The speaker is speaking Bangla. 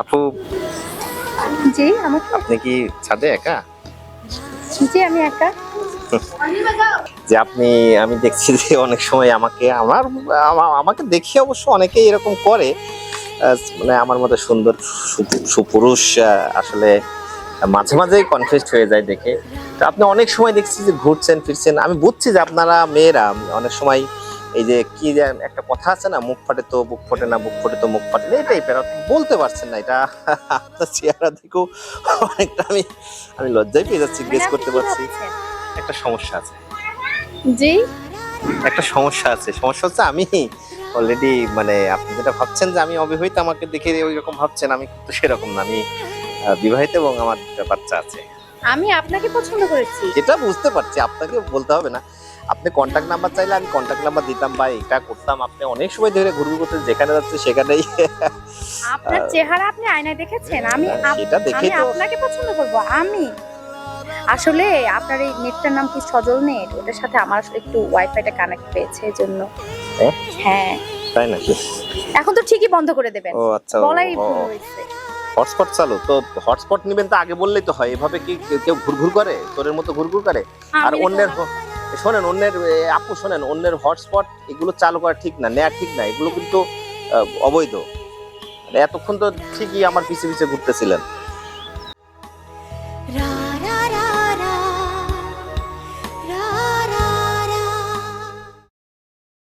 আপু জি আমাকে আপনি কি ছাদে একা? জি আমি একা। যে আপনি আমি দেখছি যে অনেক সময় আমাকে আমার আমাকে দেখি অবশ্য অনেকেই এরকম করে। মানে আমার মতো সুন্দর সুপুরুষ আসলে মাঝে মাঝেই কনফিউজড হয়ে যায় দেখে। তো আপনি অনেক সময় দেখছি যে ঘুরছেন ফিরছেন। আমি বুঝছি যে আপনারা মেয়েরা অনেক সময় এই যে কি একটা কথা আছে না মুখ ফাটে তো বুক ফোটে না বুক ফোটে তো মুখ ফাটে না এই টাইপের বলতে পারছেন না এটা। আপনার চেহারা দেখেও অনেকটা আমি আমি লজ্জায় পেয়ে যাচ্ছি গেস করতে পারছি? একটা সমস্যা আছে। জি? একটা সমস্যা আছে। সমস্যা হচ্ছে আমি অলরেডি মানে আপনি যেটা ভাবছেন যে আমি অবিবাহিত আমাকে দেখে ওই রকম ভাবছেন আমি কিন্তু সেরকম না। আমি বিবাহিত এবং আমার বাচ্চা আছে। আমি আপনাকে পছন্দ করেছি। যেটা বুঝতে পারছি আপনাকে বলতে হবে না। আপনি কন্ট্যাক্ট নাম্বার চাইলে আমি কন্ট্যাক্ট নাম্বার দিতাম বা এটা করতাম। আপনি অনেক সময় ধরে ঘুরঘুর করতে যেখানে যাচ্ছে সেখানেই। আপনার চেহারা আপনি আয়নায় দেখেছেন আমি সেটা আমি তো আপনাকে পছন্দ করব আমি। আসলে আপনার এই নেটটার নাম কি সজল নেট ওটার সাথে আমার আসলে একটু ওয়াইফাইটা কানেক্ট পেয়েছে এজন্য হ্যাঁ? হ্যাঁ। তাই নাকি? এখন তো ঠিকই বন্ধ করে দেবেন। ও আচ্ছা বলাই ভুল হয়েছে। হটস্পট চালু। তো হটস্পট নেবেন তো আগে বললেই তো হয়। এভাবে কি কেউ- ঘুরঘুর করে? তোরের মতো ঘুরঘুর করে? আর অন্যের শোনেন অন্যের আপু শোনেন অন্যের হটস্পট এগুলো চালু করা ঠিক না নেয়া ঠিক না। এগুলো কিন্তু অবৈধ। মানে এতক্ষণ তো ঠিকই আমার পিছিয়ে পিছিয়ে ঘুরতেছিলেন। রাত